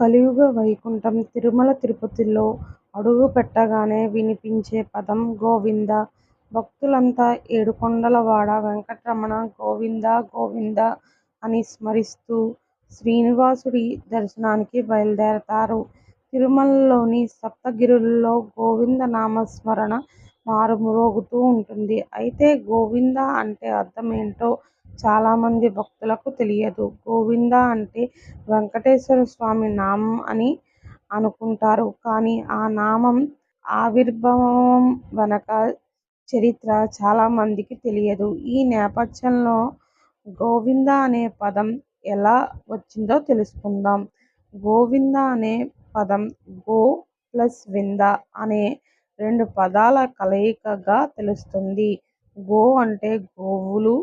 కలియుగ వైకుంఠం తిరుమల తిరుపతిలో అడుగుపెట్టగానే వినిపించే పదం గోవింద. భక్తులంతా ఏడుకొండలవాడ వెంకటరమణ గోవిందా గోవిందా అని స్మరిస్తూ శ్రీనివాసుడి దర్శనానికి బయలుదేరతారు. తిరుమలలోని సప్తగిరులలో గోవింద నామస్మరణ మారుమ్రోగుతూ ఉంటుంది. అయితే గోవింద అంటే అర్థమేంటో చాలామంది భక్తులకు తెలియదు. గోవింద అంటే వెంకటేశ్వర స్వామి నామం అని అనుకుంటారు కానీ ఆ నామం ఆవిర్భావం వెనక చరిత్ర చాలామందికి తెలియదు. ఈ నేపథ్యంలో గోవింద అనే పదం ఎలా వచ్చిందో తెలుసుకుందాం. గోవింద అనే పదం గో ప్లస్ వింద అనే రెండు పదాల కలయికగా తెలుస్తుంది. గో అంటే గోవులు,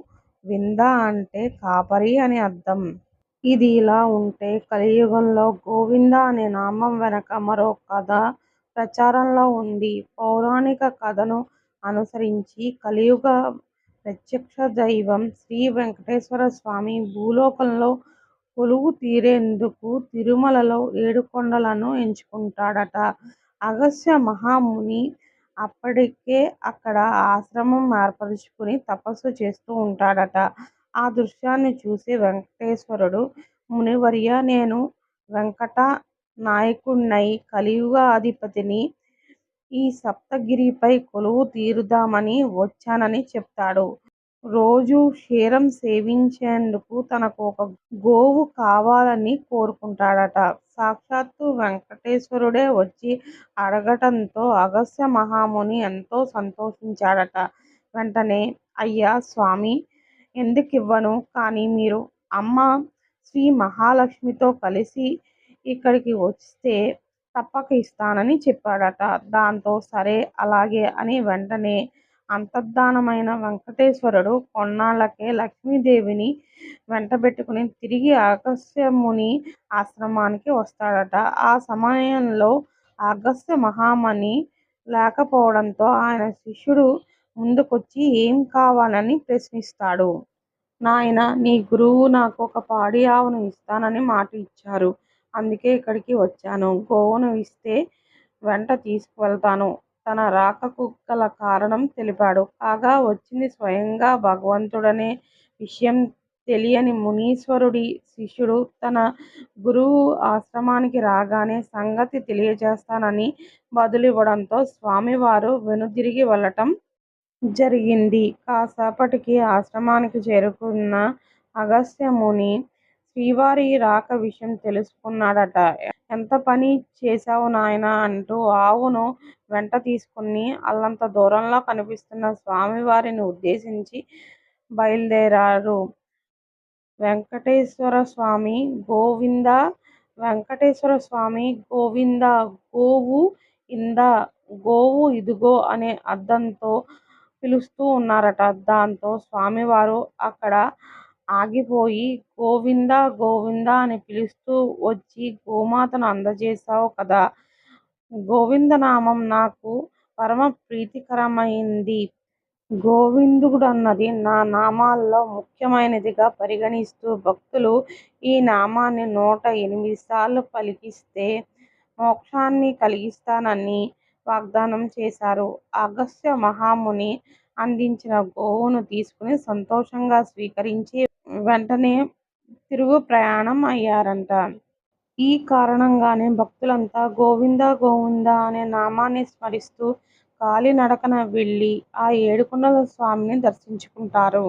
వింద అంటే కాపరి అని అర్థం. ఇది ఇలా ఉంటే కలియుగంలో గోవింద అనే నామం వెనక మరో కథ ప్రచారంలో ఉంది. పౌరాణిక కథను అనుసరించి కలియుగ ప్రత్యక్ష దైవం శ్రీ వెంకటేశ్వర స్వామి భూలోకంలో కొలువు తీరేందుకు తిరుమలలో ఏడుకొండలను ఎంచుకుంటాడట. అగస్త్య మహాముని అప్పటికే అక్కడ ఆశ్రమం ఏర్పరుచుకుని తపస్సు చేస్తూ ఉంటాడట. ఆ దృశ్యాన్ని చూసి వెంకటేశ్వరుడు మునివర్య నేను వెంకట నాయకుణ్ణై కలియుగ అధిపతిని ఈ సప్తగిరిపై కొలువు తీరుదామని వచ్చానని చెప్తాడు. రోజూ క్షీరం సేవించేందుకు తనకు ఒక గోవు కావాలని కోరుకుంటాడట. సాక్షాత్తు వెంకటేశ్వరుడే వచ్చి అడగటంతో అగస్త్య మహాముని ఎంతో సంతోషించాడట. వెంటనే అయ్యా స్వామీ ఎందుకివ్వను కానీ మీరు అమ్మ శ్రీ మహాలక్ష్మితో కలిసి ఇక్కడికి వస్తే తప్పక ఇస్తానని చెప్పాడట. దాంతో సరే అలాగే అని వెంటనే అంతర్ధానమైన వెంకటేశ్వరుడు కొన్నాళ్ళకే లక్ష్మీదేవిని వెంటబెట్టుకుని తిరిగి అగస్త్యముని ఆశ్రమానికి వస్తాడట. ఆ సమయంలో అగస్త్య మహామణి లేకపోవడంతో ఆయన శిష్యుడు ముందుకొచ్చి ఏం కావాలని ప్రశ్నిస్తాడు. నాయన నీ గురువు నాకు ఒక పాడి ఆవును ఇస్తానని మాట ఇచ్చారు. అందుకే ఇక్కడికి వచ్చాను. గోవును ఇస్తే వెంట తీసుకువెళ్తాను తన రాకకు గల కారణం తెలిపాడు. కాగా వచ్చింది స్వయంగా భగవంతుడనే విషయం తెలియని మునీశ్వరుడి శిష్యుడు తన గురువు ఆశ్రమానికి రాగానే సంగతి తెలియజేస్తానని బదులివ్వడంతో స్వామివారు వెనుదిరిగి వెళ్ళటం జరిగింది. కాసేపటికి ఆశ్రమానికి చేరుకున్న అగస్త్య ముని శ్రీవారి రాక విషయం తెలుసుకున్నాడట. ఎంత పని చేశావు నాయనా అంటూ ఆవును వెంట తీసుకుని అల్లంత దూరంలో కనిపిస్తున్న స్వామివారిని ఉద్దేశించి బయలుదేరారు. వెంకటేశ్వర స్వామి గోవిందా వెంకటేశ్వరస్వామి గోవిందా గోవు ఇంద గోవు ఇదిగో అనే అర్థంతో పిలుస్తూ ఉన్నారట. దాంతో స్వామివారు అక్కడ ఆగిపోయి గోవిందా గోవిందా అని పిలుస్తూ వచ్చి గోమాతను అందజేశావు కదా. గోవిందనామం నాకు పరమ ప్రీతికరమైంది. గోవిందుడు అన్నది నా నామాల్లో ముఖ్యమైనదిగా పరిగణిస్తూ భక్తులు ఈ నామాన్ని నూట ఎనిమిది సార్లు పలికిస్తే మోక్షాన్ని కలిగిస్తానని వాగ్దానం చేశారు. అగస్త్య మహాముని అందించిన గోవును తీసుకుని సంతోషంగా స్వీకరించి వెంటనే తిరుగు ప్రయాణం అయ్యారంట ఈ కారణంగానే భక్తులంతా గోవిందా గోవిందా అనే నామాన్ని స్మరిస్తూ కాలినడకన వెళ్ళి ఆ ఏడుకొండల స్వామిని దర్శించుకుంటారు.